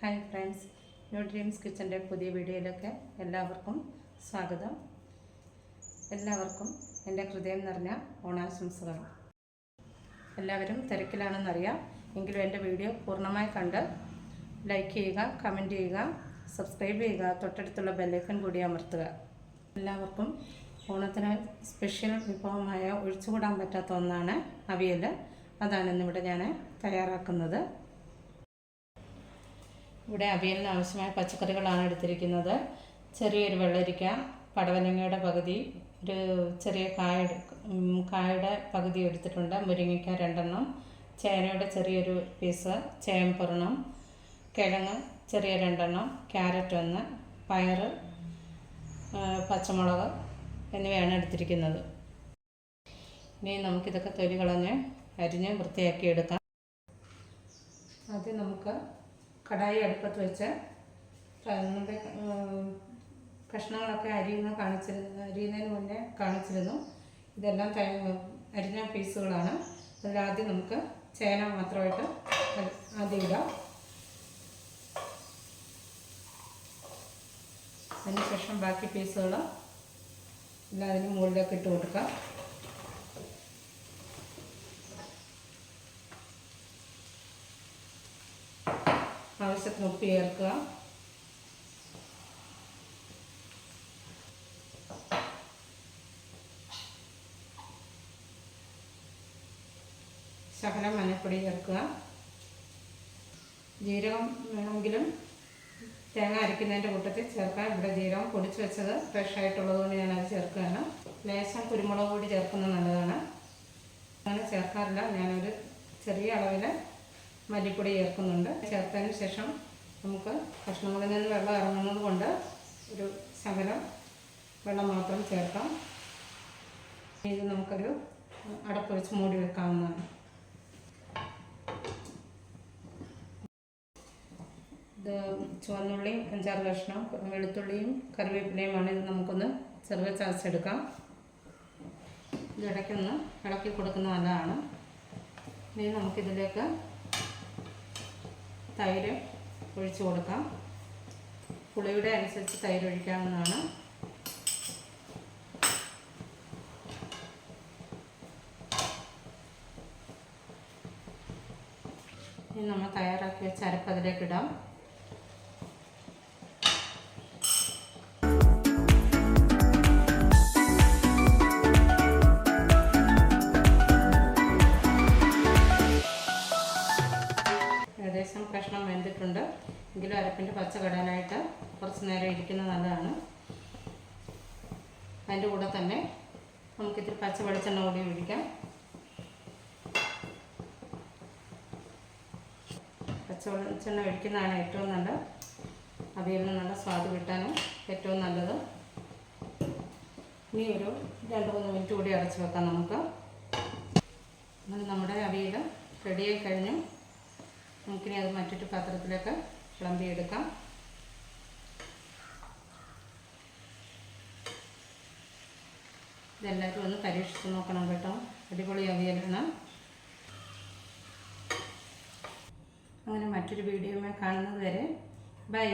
Hi friends new dreams കിച്ചന്റെ പുതിയ വീഡിയോയിലൊക്കെ എല്ലാവർക്കും സ്വാഗതം. എല്ലാവർക്കും എന്റെ ഹൃദയം നിറഞ്ഞ ഓണാശംസകൾ. എല്ലാവരും തിരക്കിലാണെന്നറിയാം. എങ്കിലും എന്റെ വീഡിയോ പൂർണമായി കണ്ട് ലൈക്ക് ചെയ്യുക കമന്റ് ചെയ്യുക സബ്സ്ക്രൈബ് ചെയ്യുക തൊട്ടടുത്തുള്ള ബെല്ലൈക്കൺ കൂടി അമർത്തുക. എല്ലാവർക്കും ഓണത്തിന് സ്പെഷ്യൽ വിഭവമായ ഒഴിച്ചുകൂടാൻ പറ്റാത്ത ഒന്നാണ് അവിയൽ അതാണ് ഇന്നിവിടെ ഞാൻ തയ്യാറാക്കുന്നത്. ഇവിടെ അവിയലിന് ആവശ്യമായ പച്ചക്കറികളാണ് എടുത്തിരിക്കുന്നത്. ചെറിയൊരു വെള്ളരിക്ക പടവലങ്ങയുടെ പകുതി ഒരു ചെറിയ കായ കായയുടെ പകുതി എടുത്തിട്ടുണ്ട്. മുരിങ്ങയ്ക്ക രണ്ടെണ്ണം ചേനയുടെ ചെറിയൊരു പീസ് ചേമ്പൊരെണ്ണം കിഴങ്ങ് ചെറിയ രണ്ടെണ്ണം ക്യാരറ്റ് ഒന്ന് പയർ പച്ചമുളക് എന്നിവയാണ് എടുത്തിരിക്കുന്നത്. ഇനി നമുക്കിതൊക്കെ തൊലി കളഞ്ഞ് അരിഞ്ഞ് വൃത്തിയാക്കി എടുക്കാം ആദ്യം നമുക്ക് കടായി അടുപ്പത്ത് വെച്ച് നമ്മുടെ കഷ്ണങ്ങളൊക്കെ അരിയുന്ന കാണിച്ചിരുന്നു അരിയുന്നതിന് മുന്നേ കാണിച്ചിരുന്നു. ഇതെല്ലാം അരിഞ്ഞ പീസുകളാണ്. അതിലാദ്യം നമുക്ക് ചേന മാത്രമായിട്ട് ആദ്യം ഇടാം. അതിനുശേഷം ബാക്കി പീസുകൾ എല്ലാം അതിന് മുകളിലേക്ക് ഇട്ട് കൊടുക്കാം. ആവശ്യത്തിന് ഉപ്പ് ചേർക്കുക ശകലം മഞ്ഞൾപ്പൊടി ചേർക്കുക. ജീരകം വേണമെങ്കിലും തേങ്ങ അരയ്ക്കുന്നതിന്റെ കൂട്ടത്തിൽ ചേർക്കാം ഇവിടെ ജീരകം പൊടിച്ച് വെച്ചത് ഫ്രഷ് ആയിട്ടുള്ളത് കൊണ്ട് ഞാനത് ചേർക്കുകയാണ്. ലേശം കുരുമുളക് പൊടി ചേർക്കുന്നത് നല്ലതാണ്. അങ്ങനെ ചേർക്കാറില്ല. ഞാനൊരു ചെറിയ അളവിൽ മല്ലിപ്പൊടി ചേർക്കുന്നുണ്ട്. ചേർത്തതിന് ശേഷം നമുക്ക് കഷ്ണങ്ങളിൽ നിന്ന് വെള്ളം ഇറങ്ങുന്നത് കൊണ്ട് ഒരു ശകലം വെള്ളം മാത്രം ചേർക്കാം. ഇത് നമുക്കൊരു അടപ്പ് വെച്ച് മൂടി വെക്കാവുന്നതാണ്. ഇത് ചുവന്നുള്ളിയും അഞ്ചാറ് കഷ്ണം വെളുത്തുള്ളിയും കറിവേപ്പിലയുമാണ് ഇത് നമുക്കൊന്ന് ചെറുക ചതച്ചെടുക്കാം ഇത് ഇടയ്ക്കൊന്ന് ഇളക്കി കൊടുക്കുന്ന നല്ലതാണ്. ഇനി നമുക്കിതിലേക്ക് തൈര് ഒഴിച്ചു കൊടുക്കാം. പുളിയുടെ അനുസരിച്ച് തൈര് ഒഴിക്കാവുന്നതാണ്. ഇനി നമ്മൾ തയ്യാറാക്കി വെച്ച അരപ്പതിലേക്ക് ഇടാം. ഏകദേശം കഷ്ണം വെന്തിട്ടുണ്ട്. എങ്കിലും അരപ്പിന്റെ പച്ച കടാനായിട്ട് കുറച്ച് നേരം ഇരിക്കുന്നത് നല്ലതാണ്. അതിന്റെ കൂടെ തന്നെ നമുക്കിത്തിരി പച്ച വെളിച്ചെണ്ണ കൂടി ഒഴിക്കാം. പച്ച വെളിച്ചെണ്ണ ഒഴിക്കുന്നതാണ് ഏറ്റവും നല്ല അവിയലിന് നല്ല സ്വാദ് കിട്ടാനും ഏറ്റവും നല്ലത്. ഇനി ഒരു രണ്ട് മൂന്ന് മിനിറ്റ് കൂടി അടച്ച് വെക്കാം നമുക്ക്. നമ്മുടെ അവിയൽ റെഡിയായി കഴിഞ്ഞു. നമുക്കിനി അത് മറ്റൊരു പാത്രത്തിലേക്ക് വിളമ്പിയെടുക്കാം. ഇതെല്ലാവരും ഒന്ന് പരീക്ഷിച്ച് നോക്കണം കേട്ടോ. അടിപൊളി അവിയലാണ്. അങ്ങനെ മറ്റൊരു വീഡിയോയുമായി കാണുന്നത് വരെ. ബൈ.